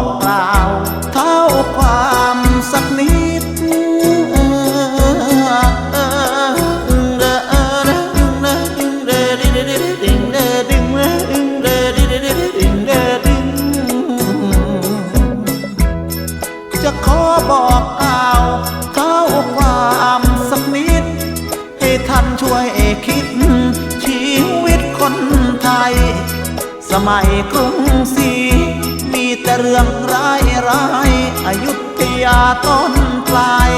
บอกกล่าวเท่าความสักนิดจะขอบอกกล่าวเท่าความสักนิด ให้ท่านช่วยคิด ชีวิตคนไทย สมัยกรุงศรีมี แต่เรื่องร้ายร้ายอายุทยาต้นปลาย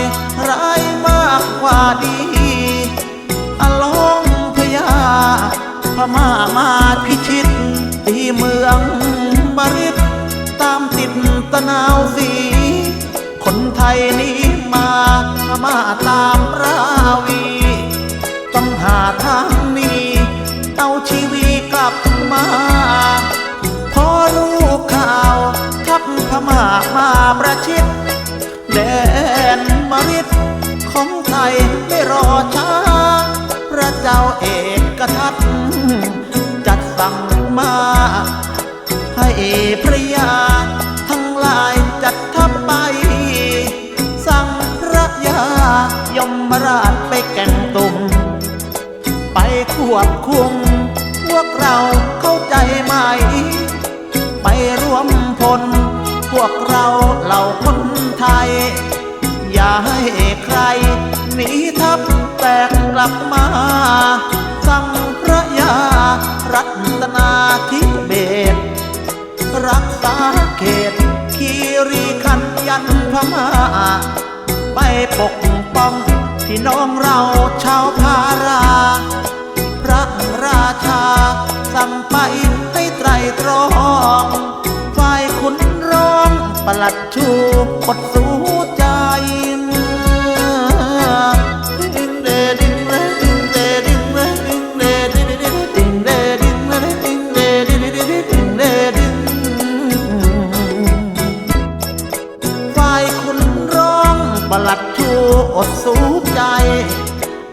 ร้ายมากกว่าดีอลองพญาพม่ามาพิชิตตีเมืองบริตตามติดตะนาวสี คนไทยนี้มาพม่าตามร สั่งมา ให้พระยา ทั้งหลายจัดทัพไป สั่งพระยายมราชไปแก่งตุ่มไปควบคุมพวกเราเข้าใจไหม ไปร่วมพล พวกเราเหล่าคนไทย อย่าให้ใครหนีทัพแตกกลับมา สั่ง รัตนาธิเบศรักษาเขต คีรีขันยันพม่า ไปปกป้องพี่น้องเราชาวพารา พระราชา สั่งไปให้ไตรตรอง ฝ่ายขุนร้องประหลัดชูกดสู อดสู้ใจ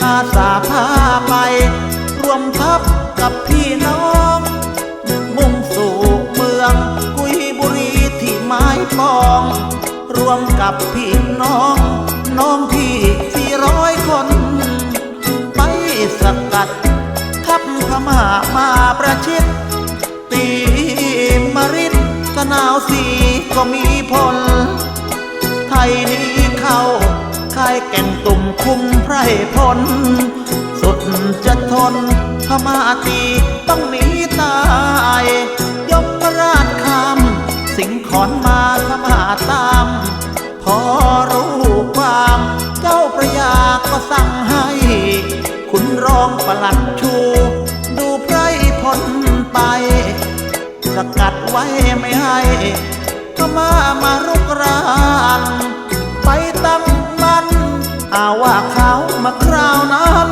อาสาพาไป รวมทัพกับพี่น้อง มุ่งสู่เมืองกุยบุรีที่ไม้ปอง รวมกับพี่น้อง น้องพี่สี่ร้อยคน ไปสกัด ทัพพม่ามาประชิด ตีมริดสนาวสีก็มีผลไทยนี้ายแก่งตุ่มคุ้มไพรพล สุดจะทนพมาตีต้องหนีตาย ยกราชคำสิงขอนมาพมาตาม พอรู้ความเจ้าพระยาก็สั่งให้ คุณรองประหลัดชู ดูไพรพลไป สกัดไว้ไม่ให้พม่ามารุกรานไปตั้ง ว่าเขามาคราวนั้น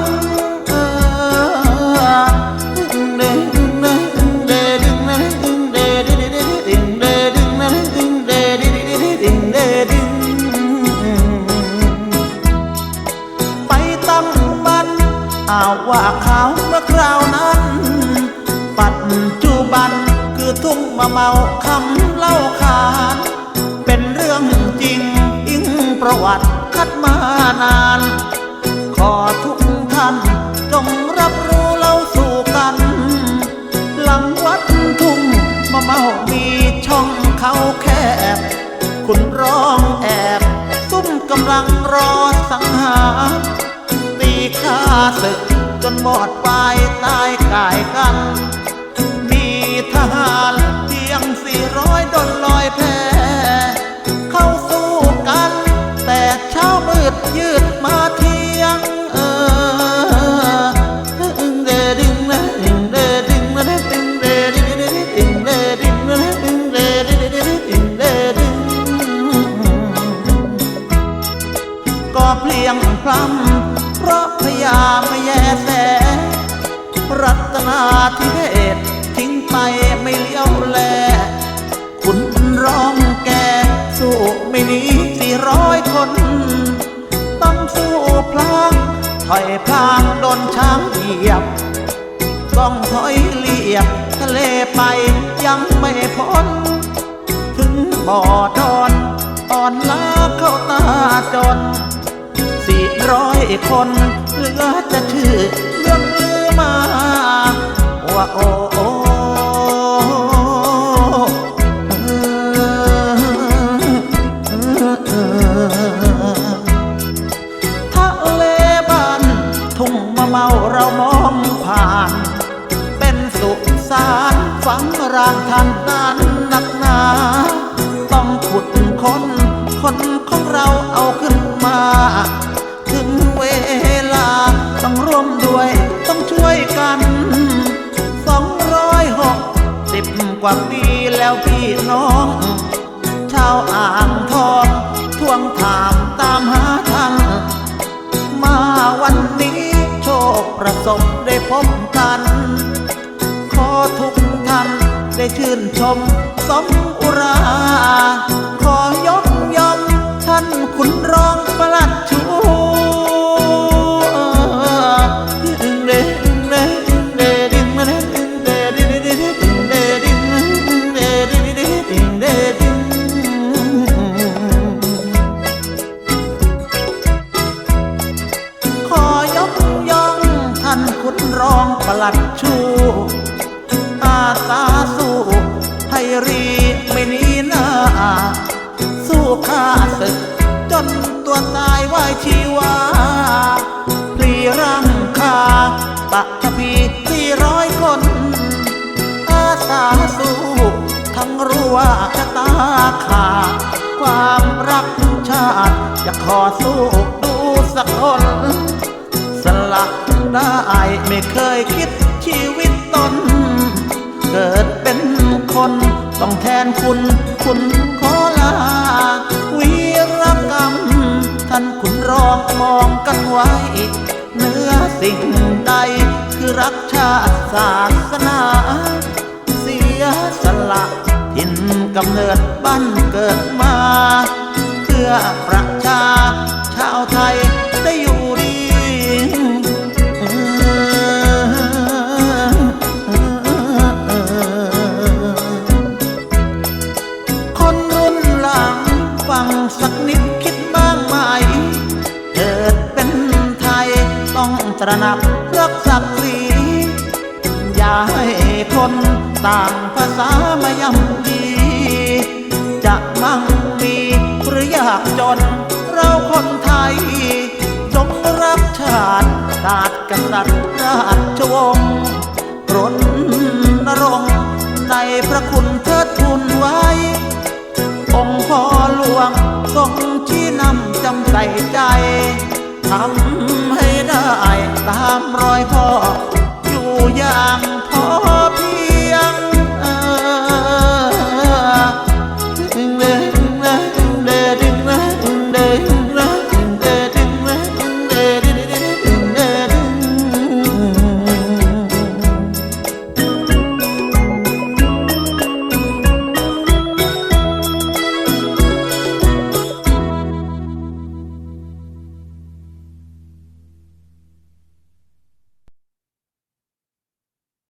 ไปตั้งบันอาวว่าเขาเมื่อคราวนั้น ปัจจุบันคือทุ่งมาเมาคำเล่าขาน เป็นเรื่องจริงอิงประวัติ คัดมานาน ขอทุกท่านจงรับรู้เล่าสู่กัน หลังวัดทุ่งมะเมามีช่องเขาแคบ คุณร้องแอบซุ่มกำลังรอสังหารตีข้าศึกจนบอดปลายตายกายกัน มีทหาร รำเพราะพยาไม่แยแส รัตนาธิเบศทิ้งไปไม่เลี้ยวแล คุณร้องแกสู้ไม่หนีสี่ร้อยคน ต้องสู้พลางถอยพลางโดนช้างเหยียบ ต้องถอยเลียบทะเลไปยังไม่พ้น ถึงบ่อดอนอ่อนล้าเข้าตาจน ร้อยคนเหลือจะชื่อเรื่องลือมาว่าโอ้โอทะเลบ้านทุ่งมะเมาเรามองผ่าน เป็นสุสานฝังรางท่านนานนักหนาต้องขุดคนคนของเราเอาขึ้นมา ลา ต้องร่วมด้วยต้องช่วยกันสองร้อยหกสิบกว่าปีแล้วพี่น้อง ชาวอ่างทองทวงถามตามหาทางมาวันนี้โชคประสบได้พบกัน ขอทุกท่านได้ชื่นชมสมอุรา รีไม่หนีหน้า สู้ข้าศึก จนตัวตายไหวชีวาพลีร่างคาปะทพีสี่ร้อยคน อาสาสู้ทั้งรู้ว่าจะตาขาดความรักชาติจะขอสู้ดูสักคนสลักได้ไม่เคยคิดชีวิตตน เกิดเป็นคน ต้องแทนคุณคุณขอลา วีรกรรม ท่านคุณรองมองกันไว้ เนื้อสิ่งใด คือรักชาติศาสนา เสียสละ ถิ่นกำเนิดบ้านเกิดมา เพื่อประ ตระหนักรักศักดิ์ศรีอย่าให้คนต่างภาษามาย่ำดี จะมั่งมีหรือยากจน เราคนไทย จงรักชาติศาสตร์กษัตริย์ราชวงศ์รณรงค์ในพระคุณเทิดทูนไว้ องค์พ่อหลวงทรงชี้นำจำใส่ใจทำให